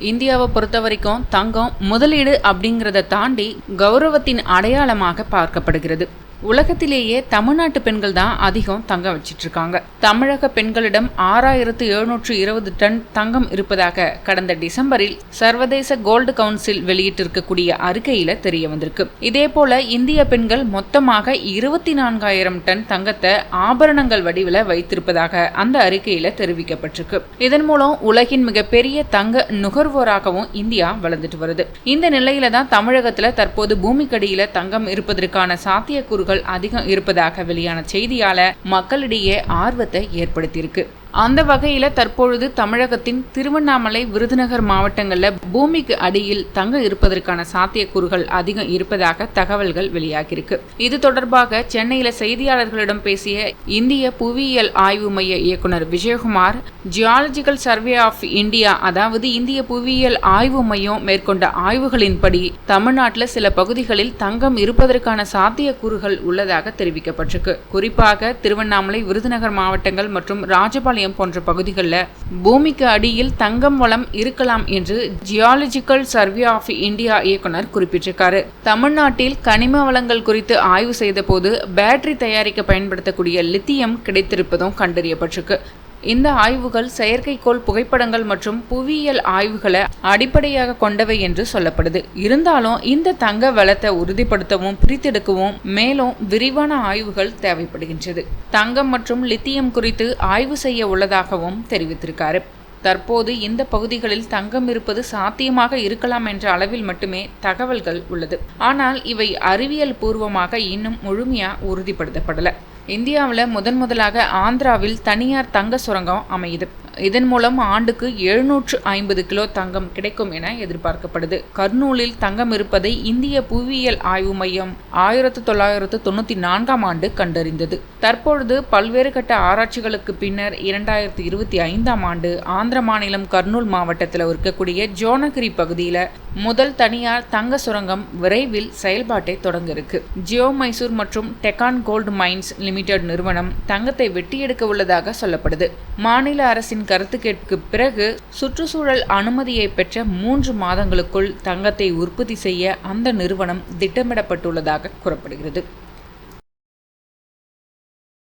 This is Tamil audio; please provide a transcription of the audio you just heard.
இந்தியாவை பொறுத்த வரைக்கும் தங்கம் முதலீடு அப்படிங்கிறத தாண்டி கௌரவத்தின் அடையாளமாக பார்க்கப்படுகிறது. உலகத்திலேயே தமிழ்நாட்டு பெண்கள் தான் அதிகம் தங்கம் வச்சிட்டு இருக்காங்க தமிழக பெண்களிடம் ஆறாயிரத்து எழுநூற்று இருபது டன் தங்கம் இருப்பதாக கடந்த டிசம்பரில் சர்வதேச கோல்டு கவுன்சில் வெளியிட்டிருக்கக்கூடிய அறிக்கையில தெரிய வந்திருக்கு. இதே போல இந்திய பெண்கள் மொத்தமாக இருபத்தி நான்காயிரம் டன் தங்கத்தை ஆபரணங்கள் வடிவில் வைத்திருப்பதாக அந்த அறிக்கையில தெரிவிக்கப்பட்டிருக்கு. இதன் மூலம் உலகின் மிகப்பெரிய தங்க நுகர்வோராகவும் இந்தியா வளர்ந்துட்டு வருது. இந்த நிலையில தான் தமிழகத்துல தற்போது பூமிக்கடியில தங்கம் இருப்பதற்கான சாத்தியக்கூறுகள் அதிகம் இருப்பதாக வெளியான செய்தியால மக்களிடையே ஆர்வத்தை ஏற்படுத்தியிருக்கு. அந்த வகையில் தற்பொழுது தமிழகத்தின் திருவண்ணாமலை விருதுநகர் மாவட்டங்களில் பூமிக்கு அடியில் தங்க இருப்பதற்கான சாத்தியக்கூறுகள் அதிகம் இருப்பதாக தகவல்கள் வெளியாகியிருக்கு. இது தொடர்பாக சென்னையில் செய்தியாளர்களிடம் பேசிய இந்திய புவியியல் ஆய்வு மைய இயக்குனர் Vijayakumar geological survey of India அதாவது இந்திய புவியியல் ஆய்வு மையம் மேற்கொண்ட ஆய்வுகளின்படி தமிழ்நாட்டில் சில பகுதிகளில் தங்கம் இருப்பதற்கான சாத்தியக்கூறுகள் உள்ளதாக தெரிவிக்கப்பட்டிருக்கு. குறிப்பாக திருவண்ணாமலை விருதுநகர் மாவட்டங்கள் மற்றும் ராஜபாளையம் பாளையம் போன்ற பகுதிகளில் பூமிக்கு அடியில் தங்கம் வளம் இருக்கலாம் என்று ஜியாலஜிக்கல் சர்வே ஆஃப் இந்தியா இயக்குனர் குறிப்பிட்டிருக்காரு. தமிழ்நாட்டில் கனிம வளங்கள் குறித்து ஆய்வு செய்தபோது பேட்டரி தயாரிக்க பயன்படுத்தக்கூடிய லித்தியம் கிடைத்திருப்பதும் கண்டறியப்பட்டிருக்கு. இந்த ஆய்வுகள் செயற்கைக்கோள் புகைப்படங்கள் மற்றும் புவியியல் ஆய்வுகளை அடிப்படையாக கொண்டவை என்று சொல்லப்படுது. இருந்தாலும் இந்த தங்க வளத்தை உறுதிப்படுத்தவும் பிரித்தெடுக்கவும் மேலும் விரிவான ஆய்வுகள் தேவைப்படுகின்றது. தங்கம் மற்றும் லித்தியம் குறித்து ஆய்வு செய்ய உள்ளதாகவும் தெரிவித்திருக்காரு. தற்போது இந்த பகுதிகளில் தங்கம் இருப்பது சாத்தியமாக இருக்கலாம் என்ற அளவில் மட்டுமே தகவல்கள் உள்ளது. ஆனால் இவை அறிவியல் பூர்வமாக இன்னும் முழுமையாக உறுதிப்படுத்தப்படலை. இந்தியாவில் முதன் முதலாக ஆந்திராவில் தனியார் தங்க சுரங்கம் அமையுது. இதன் மூலம் ஆண்டுக்கு எழுநூற்று ஐம்பது கிலோ தங்கம் கிடைக்கும் என எதிர்பார்க்கப்படுது. கர்னூலில் தங்கம் இருப்பதை இந்திய புவியியல் ஆய்வு மையம் ஆயிரத்து தொள்ளாயிரத்து தொண்ணூற்றி நான்காம் ஆண்டு கண்டறிந்தது. தற்பொழுது பல்வேறு கட்ட ஆராய்ச்சிகளுக்கு பின்னர் இரண்டாயிரத்தி இருபத்தி ஐந்தாம் ஆண்டு ஆந்திர மாநிலம் கர்னூல் மாவட்டத்தில் இருக்கக்கூடிய ஜோனகிரி பகுதியில் முதல் தனியார் தங்க சுரங்கம் விரைவில் செயல்பாட்டை தொடங்க இருக்கு. ஜியோ மைசூர் மற்றும் டெக்கான் கோல்டு மைன்ஸ் லிமிடெட் நிறுவனம் தங்கத்தை வெட்டி எடுக்க உள்ளதாக சொல்லப்படுது. மாநில அரசின் கருத்து கேட்புக்கு பிறகு சுற்றுச்சூழல் அனுமதியை பெற்ற மூன்று மாதங்களுக்குள் தங்கத்தை உற்பத்தி செய்ய அந்த நிறுவனம் திட்டமிடப்பட்டுள்ளதாக கூறப்படுகிறது.